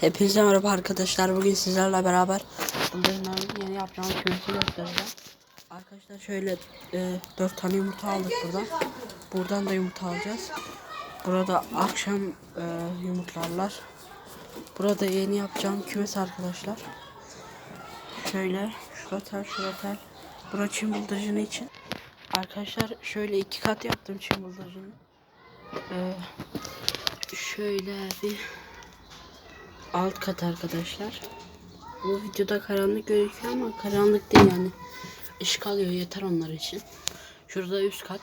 Hepinize merhaba arkadaşlar. Bugün sizlerle beraber bunların yeni yapacağım kümesi göstereceğim. Arkadaşlar şöyle e, 4 tane yumurta aldık buradan. Buradan da yumurta alacağız. Burada akşam e, yumurtlarlar. Burada yeni yapacağım kümes arkadaşlar. Şöyle şurada tel şurada tel. Bura çim bıldırcını için. Arkadaşlar şöyle iki kat yaptım çim bıldırcını. E, şöyle bir alt kat arkadaşlar. Bu videoda karanlık gözüküyor ama karanlık değil yani. Işık alıyor yeter onlar için. Şurada üst kat.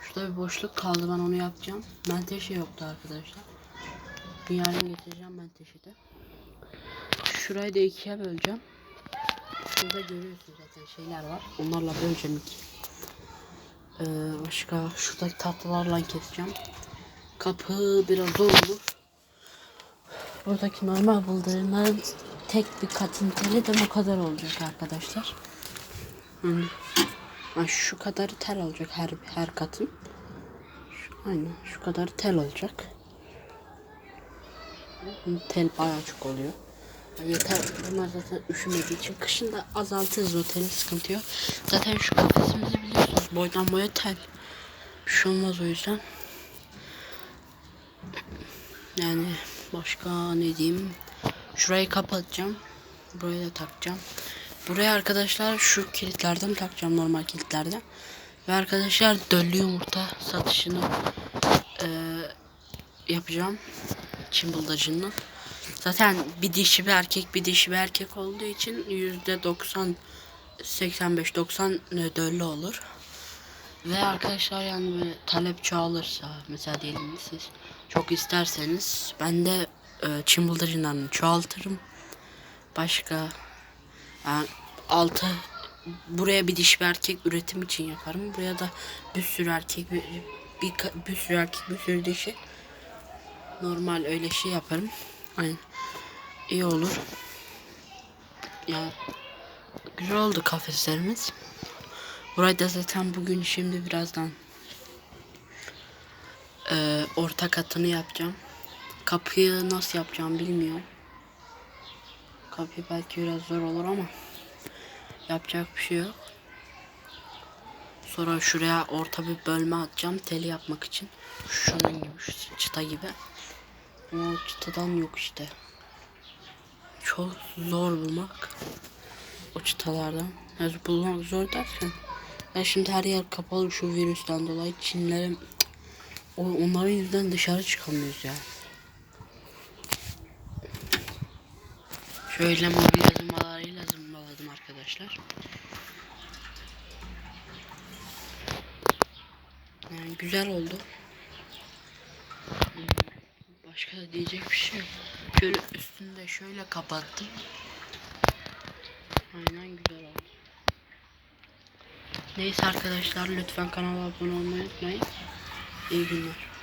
Şurada bir boşluk kaldı ben onu yapacağım. Menteşe yoktu arkadaşlar. Bir yarın getireceğim menteşe de. Şurayı da ikiye böleceğim. Şurada görüyorsunuz zaten şeyler var. Onlarla böleceğim iki. Ee, başka şuradaki tahtalarla keseceğim. Kapı biraz zor olur. Buradaki normal bıldırımların tek bir katın teli de bu kadar olacak arkadaşlar. Ha, şu kadar tel olacak her her katın. Şu, aynen şu kadar tel olacak. Tel bayağı çok oluyor. Yeter bunlar zaten üşümediği için kışın da azaltırız o teli sıkıntı yok. Zaten şu kafesimizi biliyorsunuz boydan boya tel. Bir şey olmaz o yüzden. Yani başka ne diyeyim? Şurayı kapatacağım. Burayı da takacağım. Buraya arkadaşlar şu kilitlerden takacağım normal kilitlerden. Ve arkadaşlar döllü yumurta satışını eee, yapacağım. Çımbıldacının. Zaten bir dişi bir erkek bir dişi bir erkek olduğu için yüzde 90 85 90 döllü olur. Ve arkadaşlar yani böyle talep çoğalırsa mesela diyelim siz çok isterseniz ben de e, bıldırcınlarını çoğaltırım. Başka yani altı buraya bir diş bir erkek üretim için yaparım. Buraya da bir sürü erkek bir, bir, bir sürü erkek bir sürü dişi normal öyle şey yaparım. Aynen. İyi olur. Ya güzel oldu kafeslerimiz. Burayı da zaten bugün şimdi birazdan eee, orta katını yapacağım. Kapıyı nasıl yapacağım bilmiyorum. Kapı belki biraz zor olur ama yapacak bir şey yok. Sonra şuraya orta bir bölme atacağım teli yapmak için. Şunun gibi şu çıta gibi. Ama o çıtadan yok işte. Çok zor bulmak. O çıtalardan. Yani bulmak zor derken. Ya şimdi her yer kapalı şu virüsten dolayı Çinlerin o, onların yüzünden dışarı çıkamıyoruz ya. Şöyle mobil yazılmalarıyla zımbaladım arkadaşlar. Yani güzel oldu. Başka da diyecek bir şey yok. Şöyle üstünde şöyle kapattım. Aynen güzel oldu. Neyse arkadaşlar lütfen kanala abone olmayı unutmayın. İyi günler.